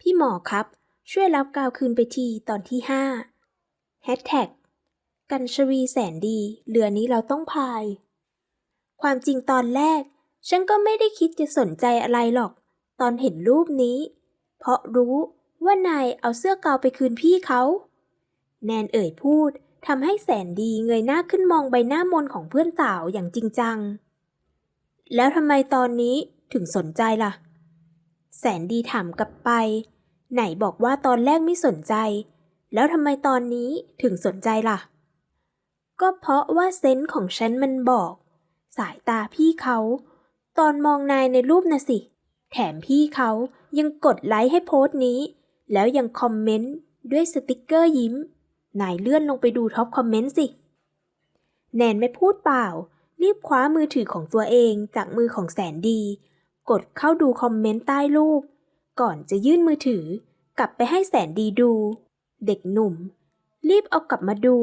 พี่หมอครับ ช่วยรับกาวคืนไปทีตอนที่ห้าแฮชแท็กกันชวีแสนดี เรือนี้เราต้องพาย ความจริงตอนแรก ฉันก็ไม่ได้คิดจะสนใจอะไรหรอก ตอนเห็นรูปนี้ เพราะรู้ว่านายเอาเสื้อกาวไปคืนพี่เขา แนนเอ่ยพูดทำให้แสนดีเงยหน้าขึ้นมองใบหน้ามนของเพื่อนสาวอย่างจริงจัง แล้วทำไมตอนนี้ถึงสนใจล่ะ แสนดีถามกลับไป ไหนบอกว่าตอนแรกไม่สนใจ แล้วทำไมตอนนี้ถึงสนใจล่ะ ก็เพราะว่าเซนส์ของฉันมันบอก สายตาพี่เขา ตอนมองนายในรูปนะสิ แถมพี่เขายังกดไลค์ให้โพสต์นี้ แล้วยังคอมเมนต์ด้วยสติกเกอร์ยิ้ม นายเลื่อนลงไปดูท็อปคอมเมนต์สิ แนนไม่พูดเปล่า รีบคว้ามือถือของตัวเองจากมือของแสนดี กดเข้าดูคอมเมนต์ใต้รูป ก่อนจะยื่นมือถือกลับไปให้แสนดีดู เด็กหนุ่ม รีบเอากลับมาดู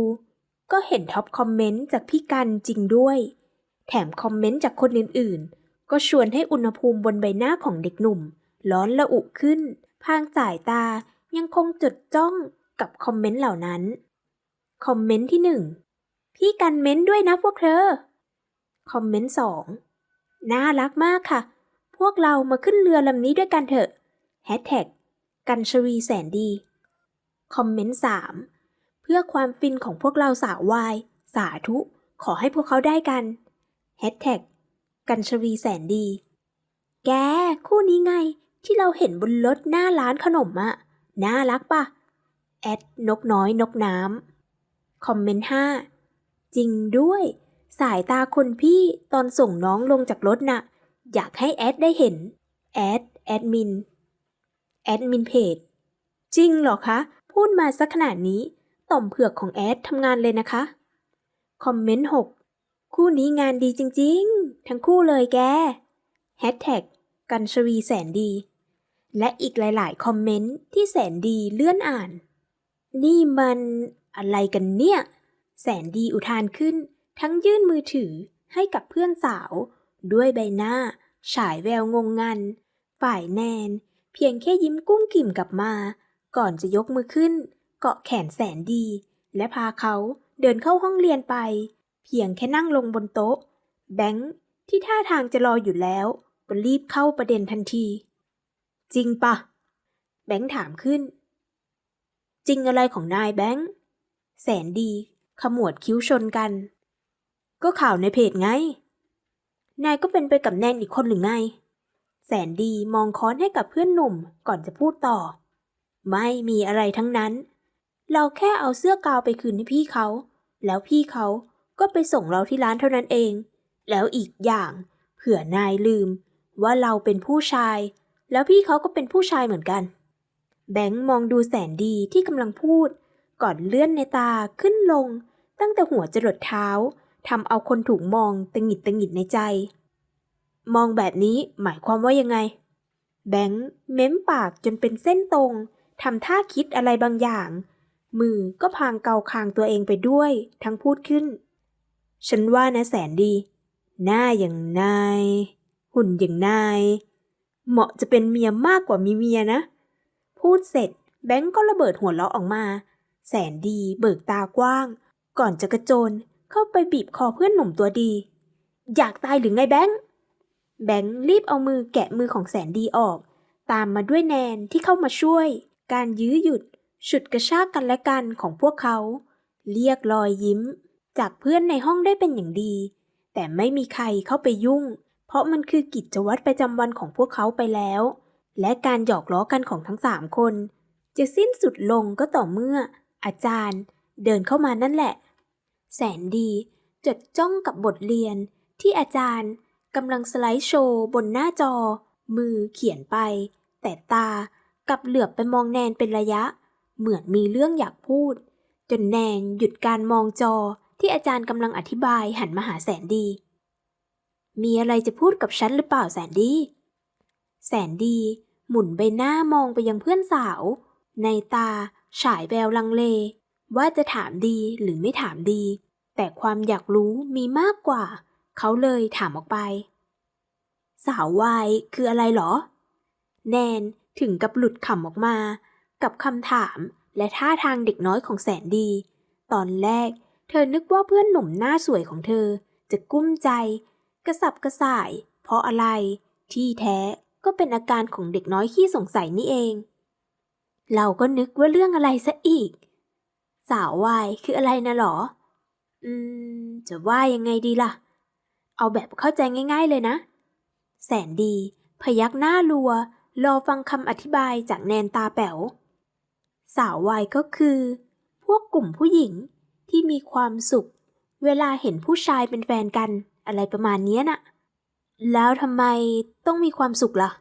ก็เห็นท็อปคอมเมนต์จากพี่กันจริงด้วย แถมคอมเมนต์จากคนอื่นๆ ก็ชวนให้อุณหภูมิบนใบหน้าของเด็กหนุ่ม ร้อนระอุขึ้น พางสายตายังคงจดจ้องกับคอมเมนต์เหล่านั้น คอมเมนต์ที่หนึ่งพี่กันเม้นต์ด้วยนะพวกเธอ คอมเมนต์สองน่ารักมากค่ะ พวกเรามาขึ้นเรือลำนี้ด้วยกันเถอะแฮชแท็กกันชวีแสนดี คอมเมนต์สามเพื่อความฟินของพวกเราสาววาย สาธุ ขอให้พวกเขาได้กันแฮชแท็กกันชวีแสนดี แก คู่นี้ไง ที่เราเห็นบนรถหน้าร้านขนมอะน่ารักปะแอดนกน้อยนกน้ำคอมเมนต์ห้าจริงด้วย สายตาคนพี่ตอนส่งน้องลงจากรถน่ะ อยากให้แอดได้เห็น แอด แอดมิน แอดมินเพจ จริงเหรอคะ พูดมาสักขนาดนี้ ต่อมเผือกของแอดทำงานเลยนะคะ คอมเมนต์หกคู่นี้งานดีจริงๆ ทั้งคู่เลยแก แฮชแท็กกันชวีแสนดี และอีกหลายๆ คอมเมนต์ที่แสนดีเลื่อนอ่าน นี่มันอะไรกันเนี่ย แสนดีอุทานขึ้น ทั้งยื่นมือถือให้กับเพื่อนสาว ด้วยใบหน้า ฉายแววงงงัน ฝ่ายแนน เพียงแค่ยิ้มกุ้มกิ่มกลับมา ก่อนจะยกมือขึ้น เกาะแขนแสนดี และพาเขาเดินเข้าห้องเรียนไป เพียงแค่นั่งลงบนโต๊ะ แบงค์ที่ท่าทางจะรออยู่แล้วก็รีบเข้าประเด็นทันที จริงปะ แบงค์ถามขึ้น จริงอะไรของนายแบงค์ แสนดี ขมวดคิ้วชนกัน ก็ข่าวในเพจไง นายก็เป็นไปกับแนนอีกคนหรือไง แสนดีมองค้อนให้กับเพื่อนหนุ่มก่อนจะพูดต่อ ไม่มีอะไรทั้งนั้น เราแค่เอาเสื้อกาวไปคืนให้พี่เขา แล้วพี่เขาก็ไปส่งเราที่ร้านเท่านั้นเอง แล้วอีกอย่างเผื่อนายลืม ว่าเราเป็นผู้ชาย แล้วพี่เขาก็เป็นผู้ชายเหมือนกัน แบงค์มองดูแสนดีที่กำลังพูด ก่อนเลื่อนในตาขึ้นลง ตั้งแต่หัวจรดเท้า ทำเอาคนถูกมองตะหงิดตะหงิดในใจ มองแบบนี้หมายความว่ายังไง แบงค์เม้มปากจนเป็นเส้นตรงทำท่าคิดอะไรบางอย่าง มือก็พางเกาคางตัวเองไปด้วย ทั้งพูดขึ้น ฉันว่านะแสนดี หน้าอย่างนาย หุ่นอย่างนาย เหมาะจะเป็นเมียมากกว่ามีเมียนะ พูดเสร็จ แบงก์ก็ระเบิดหัวเราะออกมา แสนดีเบิกตากว้าง ก่อนจะกระโจน เข้าไปบีบคอเพื่อนหนุ่มตัวดี อยากตายหรือไงแบงก์แบงก์รีบเอามือแกะมือของแสนดีออก ตามมาด้วยแนนที่เข้ามาช่วย การยื้อหยุดฉุดกระชากกันและกันของพวกเขา เรียกรอยยิ้ม จากเพื่อนในห้องได้เป็นอย่างดี แต่ไม่มีใครเข้าไปยุ่ง เพราะมันคือกิจวัตรประจำวันของพวกเขาไปแล้ว และการหยอกล้อกันของทั้งสามคน จะสิ้นสุดลงก็ต่อเมื่อ อาจารย์ เดินเข้ามานั่นแหละ แสนดีจดจ้องกับบทเรียนที่อาจารย์กำลังสไลด์โชว์บนหน้าจอ มือเขียนไป แต่ตากลับเหลือบไปมองแนนเป็นระยะ เหมือนมีเรื่องอยากพูด จนแนนหยุดการมองจอที่อาจารย์กำลังอธิบายหันมาหาแสนดี มีอะไรจะพูดกับฉันหรือเปล่าแสนดี แสนดีหมุนใบหน้ามองไปยังเพื่อนสาว ในตาฉายแววลังเล ว่าจะถามดีหรือไม่ถามดี แต่ความอยากรู้มีมากกว่า เขาเลยถามออกไป สาววายคืออะไรหรอ แนนถึงกับหลุดขำออกมา กับคำถามและท่าทางเด็กน้อยของแสนดี ตอนแรก เธอนึกว่าเพื่อนหนุ่มหน้าสวยของเธอ จะกุ้มใจ กระสับกระส่าย เพราะอะไร ที่แท้ก็เป็นอาการของเด็กน้อยขี้สงสัยนี่เอง เราก็นึกว่าเรื่องอะไรซะอีก สาววายคืออะไรนะหรอ อืม จะว่ายังไงดีล่ะ เอาแบบเข้าใจง่าย ๆเลยนะ แสนดี พยักหน้ารัว รอฟังคำอธิบายจากแนนตาแป๋ว สาววายก็คือ พวกกลุ่มผู้หญิงที่มีความสุข เวลาเห็นผู้ชายเป็นแฟนกันอะไรประมาณเนี้ยน่ะ แล้วทำไมต้องมีความสุขล่ะ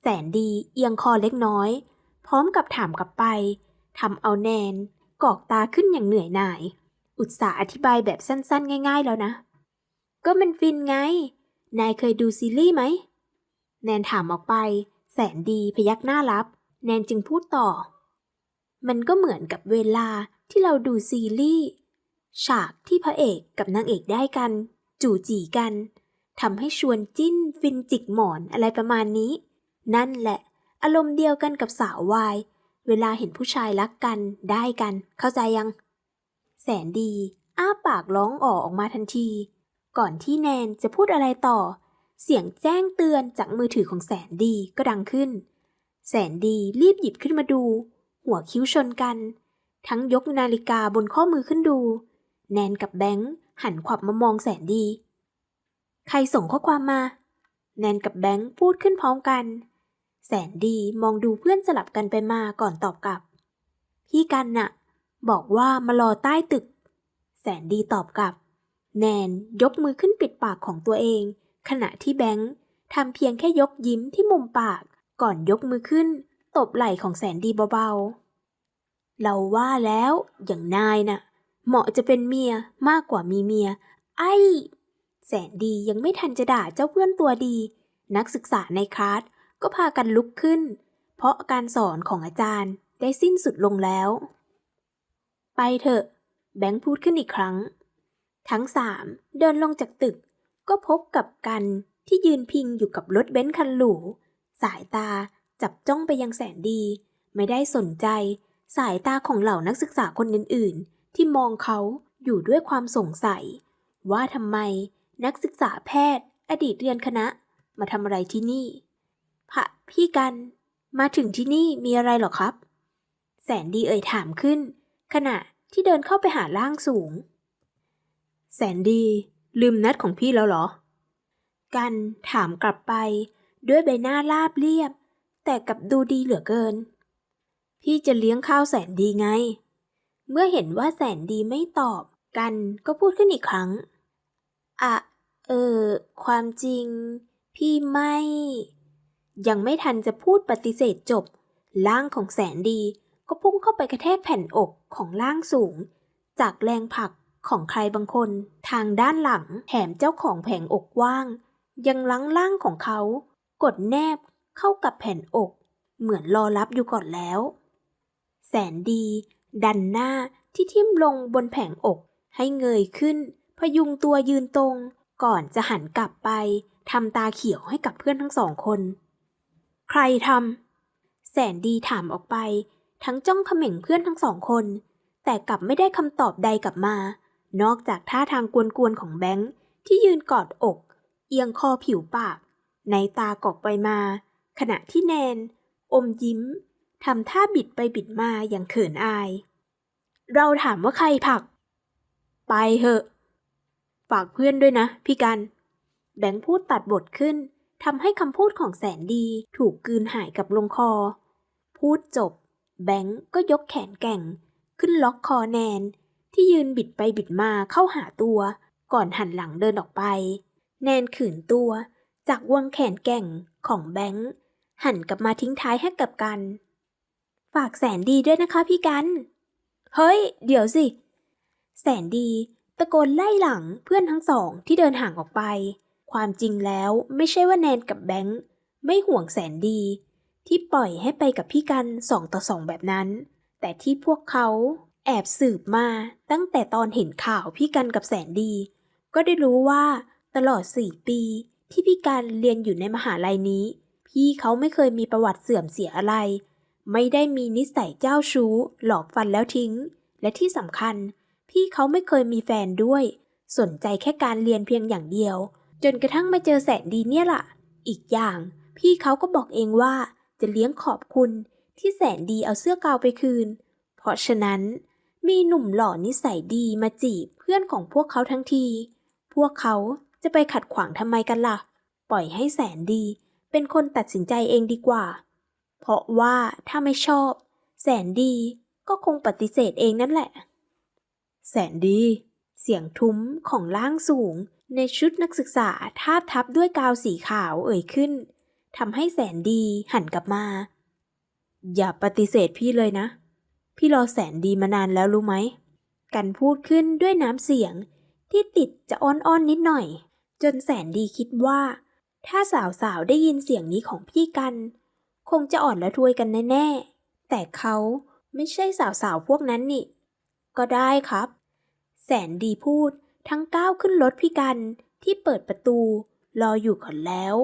แสนดีเอียงคอเล็กน้อย พร้อมกับถามกลับไปทำเอาแนน กอกตาขึ้นอย่างเหนื่อยหน่าย อุตส่าห์อธิบายแบบสั้น ๆ ง่าย ๆ แล้วนะ ก็มันฟินไง นายเคยดูซีรีส์ไหม แนนถามออกไป แสนดีพยักหน้ารับ แนนจึงพูดต่อ มันก็เหมือนกับเวลาที่เราดูซีรีส์ฉากที่พระเอกกับนางเอกได้กัน จู่จีกันทำให้ชวนจิ้นฟินจิกหมอนอะไรประมาณนี้ นั่นแหละ อารมณ์เดียวกันกับสาววาย เวลาเห็นผู้ชายรักกันได้กัน เข้าใจยัง แสนดี อ้าปากร้องอ๋อออกมาทันที ก่อนที่แนนจะพูดอะไรต่อ เสียงแจ้งเตือนจากมือถือของแสนดีก็ดังขึ้น แสนดีรีบหยิบขึ้นมาดู หัวคิ้วชนกัน ทั้งยกนาฬิกาบนข้อมือขึ้นดู แนนกับแบงค์หันขวับมามองแสนดี ใครส่งข้อความมา แนนกับแบงค์พูดขึ้นพร้อมกัน แสนดีมองดูเพื่อนสลับกันไปมาก่อนตอบกลับ พี่กันน่ะ บอกว่ามารอใต้ตึก แสนดีตอบกลับ แนนยกมือขึ้นปิดปากของตัวเอง ขณะที่แบงค์ทำเพียงแค่ยกยิ้มที่มุมปาก ก่อนยกมือขึ้น ตบไหล่ของแสนดีเบาๆ เราว่าแล้วอย่างนายน่ะ เหมาะจะเป็นเมียมากกว่ามีเมีย ไอ้ แสนดียังไม่ทันจะด่าเจ้าเพื่อนตัวดี นักศึกษาในคลาส ก็พากันลุกขึ้น เพราะการสอนของอาจารย์ได้สิ้นสุดลงแล้ว ไปเถอะ แบงค์พูดขึ้นอีกครั้ง ทั้งสามเดินลงจากตึก ก็พบกับกันที่ยืนพิงอยู่กับรถเบนซ์คันหรู สายตาจับจ้องไปยังแสนดี ไม่ได้สนใจ สายตาของเหล่านักศึกษาคนอื่นๆ ที่มองเขาอยู่ด้วยความสงสัย ว่าทำไมนักศึกษาแพทย์ อดีตเรียนคณะมาทำอะไรที่นี่ พระพี่กัน มาถึงที่นี่มีอะไรหรอครับ แสนดีเอ่ยถามขึ้น ขณะที่เดินเข้าไปหาร่างสูง แสนดีลืมนัดของพี่แล้วเหรอ กันถามกลับไป ด้วยใบหน้าราบเรียบ แต่กับดูดีเหลือเกิน พี่จะเลี้ยงข้าวแสนดีไง เมื่อเห็นว่าแสนดีไม่ตอบ กันก็พูดขึ้นอีกครั้ง อะ เออ ความจริง พี่ไม่ ยังไม่ทันจะพูดปฏิเสธจบ ร่างของแสนดีก็พุ่งเข้าไปกระแทกแผ่นอกของร่างสูง จากแรงผลักของใครบางคนทางด้านหลังแถมเจ้าของแผงอกว่าง ยังลังร่างของเขา กดแนบเข้ากับแผ่นอก เหมือนรอรับอยู่ก่อนแล้ว แสนดี ดันหน้าที่ทิ่มลงบนแผงอก ให้เงยขึ้น พยุงตัวยืนตรง ก่อนจะหันกลับไปทำตาเขียวให้กับเพื่อนทั้งสองคน ใครทำแสนดีถามออกไป ทั้งจ้องเขม่งเพื่อนทั้งสองคน แต่กลับไม่ได้คำตอบใดกลับมา นอกจากท่าทางกวนๆของแบงค์ที่ยืนกอดอก เอียงคอผิวปาก ในตากอกไปมา ขณะที่แนน อมยิ้มทำท่าบิดไปบิดมาอย่างเขินอาย เราถามว่าใครผลัก ไปเหอะ ฝากเพื่อนด้วยนะ พี่กัน แบงค์พูดตัดบทขึ้น ทำให้คำพูดของแสนดีถูกกืนหายกับลงคอ พูดจบ แบงค์ก็ยกแขนแก่ง ขึ้นล็อกคอแนน ที่ยืนบิดไปบิดมาเข้าหาตัว ก่อนหันหลังเดินออกไป แนนขืนตัว จากวงแขนแก่งของแบงค์หันกลับมาทิ้งท้ายให้กับกัน ฝากแสนดีด้วยนะคะพี่กัน เฮ้ย เดี๋ยวสิ แสนดี ตะโกนไล่หลังเพื่อนทั้งสองที่เดินห่างออกไป ความจริงแล้วไม่ใช่ว่าแนนกับแบงค์ไม่ห่วงแสนดี ที่ปล่อยให้ไปกับพี่กันสองต่อสองแบบนั้น แต่ที่พวกเขาแอบสืบมาตั้งแต่ตอนเห็นข่าวพี่กันกับแสนดี ก็ได้รู้ว่าตลอดสี่ปีที่พี่กันเรียนอยู่ในมหาลัยนี้พพี่เขาไม่เคยมีประวัติเสื่อมเสียอะไร ไม่ได้มีนิสัยเจ้าชู้ หลอกฟันแล้วทิ้ง และที่สำคัญ พี่เขาไม่เคยมีแฟนด้วย สนใจแค่การเรียนเพียงอย่างเดียว จนกระทั่งมาเจอแสนดีเนี่ยล่ะ อีกอย่าง พี่เขาก็บอกเองว่าจะเลี้ยงขอบคุณที่แสนดีเอาเสื้อกาวไปคืน เพราะฉะนั้นมีหนุ่มหล่อนิสัยดีมาจีบเพื่อนของพวกเขาทั้งที พวกเขาจะไปขัดขวางทำไมกันล่ะ ปล่อยให้แสนดี เป็นคนตัดสินใจเองดีกว่า เพราะว่าถ้าไม่ชอบ แสนดีก็คงปฏิเสธเองนั่นแหละ แสนดี เสียงทุ้มของร่างสูง ในชุดนักศึกษาทาบทับด้วยกาวสีขาวเอ่ยขึ้นทำให้แสนดีหันกลับมา อย่าปฏิเสธพี่เลยนะ พี่รอแสนดีมานานแล้วรู้ไหม กันพูดขึ้นด้วยน้ำเสียงที่ติดจะอ้อนๆนนิดหน่อย จนแสนดีคิดว่า ถ้าสาวๆได้ยินเสียงนี้ของพี่กัน คงจะอ่อนละทวยกันแน่ๆ แต่เขาไม่ใช่สาวๆพวกนั้นนี่ ก็ได้ครับ แสนดีพูด ทั้งก้าวขึ้นรถพี่กันที่เปิดประตู รออยู่ก่อนแล้ว